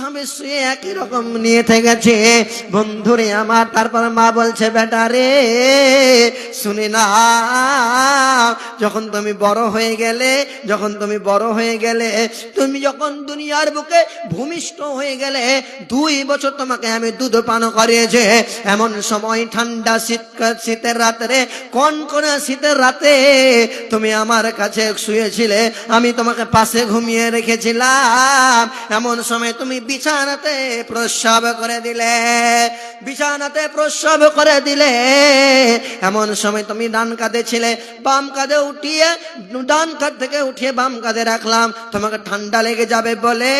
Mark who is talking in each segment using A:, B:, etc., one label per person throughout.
A: ভাবে শুয়ে একই রকম নিয়ে থেকেছে। বন্ধুরে আমার, তারপর মা বলছে, বেটা রে, শুনে না যখন তুমি বড় হয়ে গেলে, যখন তুমি বড় হয়ে গেলে, তুমি যখন দুনিয়ার বুকে ভূমিষ্ঠ হয়ে গেলে, দুই বছর তোমাকে আমি দুধ পান করিয়েছে। এমন সময় ঠান্ডা শীত, শীতের রাতে কোন কোন শীতের রাতে তুমি আমার কাছে শুয়েছিলে। আমি তোমাকে পাশে ঘুমিয়ে রেখেছিলাম। এমন সময় তুমি বিছানাতে প্রস্রাব করে দিলে, বিছানাতে প্রস্রাব করে দিলে, এমন সময় তুমি ডান কাঁধে ছিলে, বাম কাঁধে উঠিয়ে, ডান কাঁধ থেকে উঠিয়ে বাম কাঁধে রাখলাম, তোমাকে ঠান্ডা লেগে যাবে বলে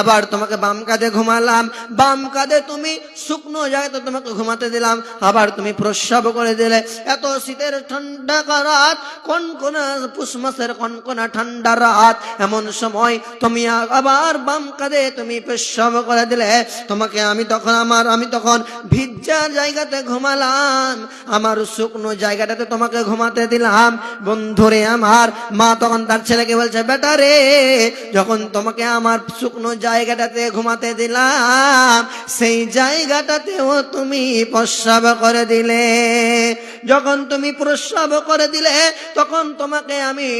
A: আবার তোমাকে বাম কাঁধে ঘুমালাম, বাম কাঁধে তুমি শুকনো জায়গাতে তোমাকে ঘুমাতে দিলাম, আবার তুমি প্রস্রাব করে দিলে, এত শীতের ঠান্ডা রাত কোন কোন পুষ মাসের কোন কোন ঠান্ডা রাত, এমন সময় তুমি আবার বাম কাঁধে তুমি প্রস্রাব করে দিলে, তোমাকে আমি তখন আমার, আমি তখন ভিজ্জার জায়গাতে ঘুমালাম। আমার শুকনো জায়গাটাতে তোমাকে ঘুমাতে দিলাম। বন্ধুরে আমার, মা তখন তার ছেলেকে বলছে, বেটা রে, যখন তোমাকে আমার শুকনো জায়গাটাতে ঘুমাতে দিলাম, সেই জায়গাটাতেও তুমি প্রস্রাব করে দিলে। যখন তুমি প্রস্রাব করে দিলে, তখন তোমাকে আমি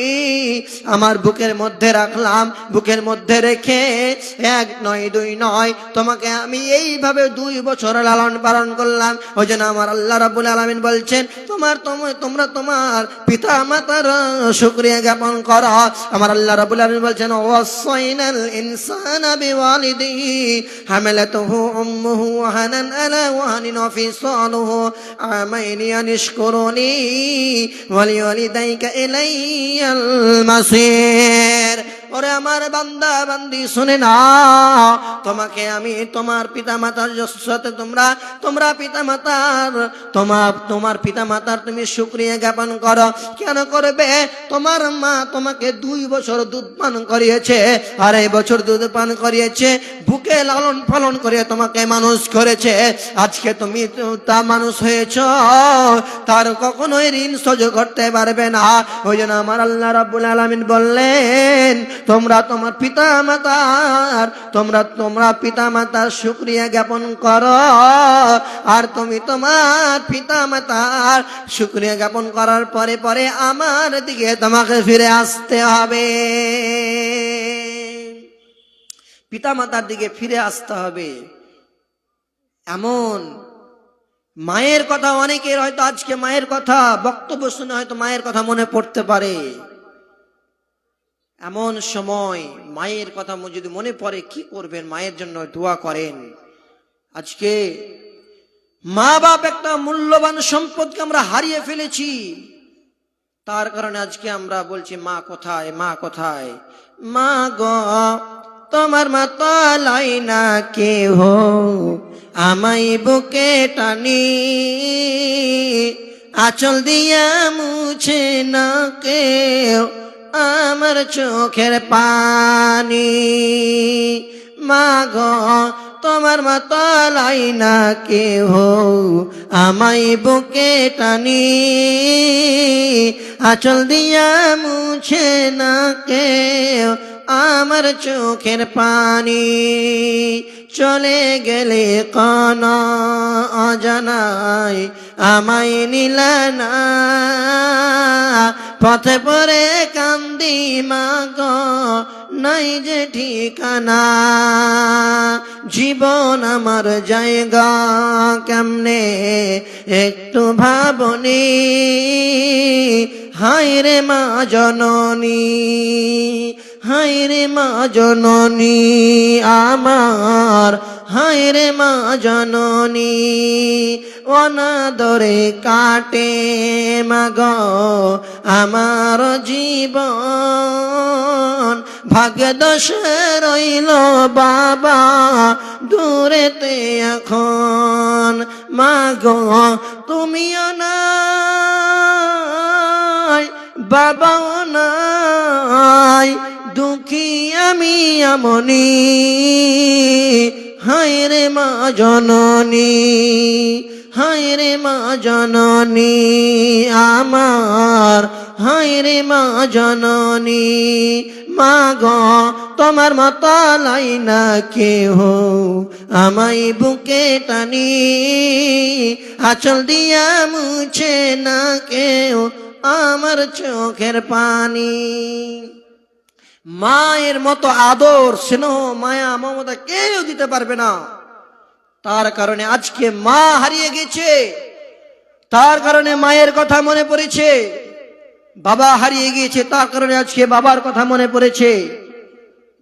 A: আমার বুকের মধ্যে রাখলাম, বুকের মধ্যে রেখে এক নয়, দুই নয়। তোমাকে আমি এইভাবে দুই বছর লালন পালন করলাম। ওই জন্য আমার আল্লাহ রাবুল আলমিন বলছেন, তোমার তোম- তোমরা তোমার পিতা মাতার শুক্রিয়া জ্ঞাপন করো। আমার আল্লাহ রাবুল আলমিন বলছেন, ওয়াসাইনাল ইনসানা বিওয়ালিদিহি হামালাতুহু উম্মুহু ওয়াহানান আলা ওয়াহানিন ওয়াফিসালুহু আমাইনি আনিশকুরুনি ওয়ালিওয়ালিদাইকা ইলাইয়াল মাসির। ওরে আমার বান্দা, বান্দি, শুনে না। তোমাকে আমি তোমার পিতা মাতার সাথে তোমরা তোমরা পিতা মাতার তোমার তোমার পিতা মাতার তুমি শুক্রিয়া জ্ঞাপন করো। কেন করবে? তোমার মা তোমাকে দুই বছর দুধ পান করিয়েছে আড়াই বছর দুধ পান করিয়েছে, বুকে লালন পালন করে তোমাকে মানুষ করেছে। আজকে তুমি তো- মানুষ হয়েছ, তার কখনোই ঋণ সহ্য করতে পারবে না। ওই জন্য আমার আল্লাহ রাব্বুল আলামিন বললেন তোমরা তোমার পিতা মাতার তোমরা তোমরা পিতা মাতার শুক্রিয়া জ্ঞাপন করো। আর তুমি তোমার পিতা মাতার শুক্রিয়া জ্ঞাপন করার পরে পরে আমার দিকে তোমাকে ফিরে আসতে হবে। পিতা মাতার দিকে ফিরে আসতে হবে। এমন মায়ের কথা অনেকের হয়তো আজকে মায়ের কথা, বক্তব্য শুনে হয়তো মায়ের কথা মনে পড়তে পারে। এমন সময় মায়ের কথা যদি মনে পড়ে, কি করবেন? মায়ের জন্য দোয়া করেন। আজকে মা বাপ একটা মূল্যবান সম্পদকে আমরা হারিয়ে ফেলেছি। তার কারণে আজকে আমরা বলছি, মা কোথায়? মা কোথায়? মা গ, তোমার মা তলাই না কেহ? আমাই বুকে টানি। আচল দিয়া মুছে না কেউ আমার চোখের পানি। মা গ তোমার মা তলাই না কেহ আমাই বুকে টানি। আচল দিয়া মুছে না কেউ আমার চোখের পানি। চলে গেলে কন অজানাই আমায় নিলানা পথে পরে কান্দি মাগ, নাই যে ঠিকানা। জীবন আমার জায়গা, কেমনে একটু ভাবনি? হায় রে মা জননী হায় রে মা জননী, আমার হায় রে মা জননী, অনাদরে কাটে মাগ আমার জীবন। দোষে রইল বাবা দূরেতে এখন। মাগ, তুমিও নাই, বাবাও নাই। দুঃখী আমি আমনি, হায় রে মা জননী, হায় রে মা জননী, আমার হায় রে মা জননী, মা গ, তোমার মতো লাই না কেহ আমাই বুকে টানি, আচল দিয়া মুছে না কেউ আমার চোখের পানি। মায়ের মতো আদর, স্নেহ, মায়া, মমতা কেউ দিতে পারবে না। তার কারণে আজকে মা হারিয়ে গেছে। তার কারণে মায়ের কথা মনে পড়েছে। বাবা হারিয়ে গিয়েছে, তার কারণে আজকে বাবার কথা মনে পড়েছে।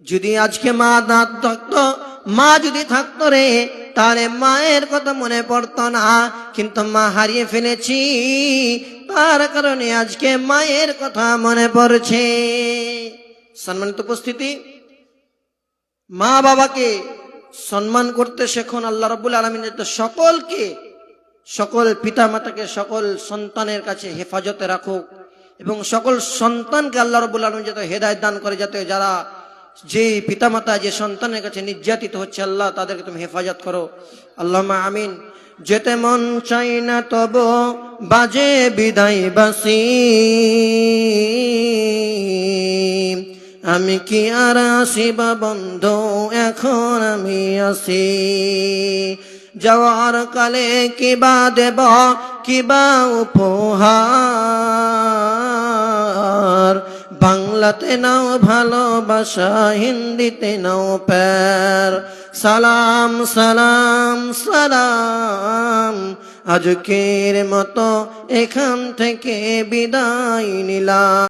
A: যদি আজকে মা না থাকতো, মা যদি থাকতো রে, তাহলে মায়ের কথা মনে পড়তো না। কিন্তু মা হারিয়ে ফেলেছি, তার কারণে আজকে মায়ের কথা মনে পড়ছে। সম্মানিত উপস্থিতি, মা বাবাকে সম্মান করতে শেখুন আল্লাহ রবুল আলমিন সকলকে, সকল পিতা মাতাকে সকল সন্তানের কাছে হেফাজতে রাখুক এবং সকল সন্তানকে আল্লাহ রবুল আলম যাতে হেদায়ত দান করে, যাতে যারা যে পিতামাতা, যে সন্তানের কাছে নির্যাতিত হচ্ছে, আল্লাহ তাদেরকে তুমি হেফাজত করো। আল্লাহ আমিন। যেতে মন চাই না তব বাজে বিদায় বাসি। আমি কি আর আসিবা বন্ধ? এখন আমি আসি। যাওয়ার কালে কিবা দেব কিবা উপহার? বাংলাতে নাও ভালোবাসা, হিন্দিতে নাও প্যার। সালাম সালাম সালাম। আজকের মতো এখান থেকে বিদায় নিলাম।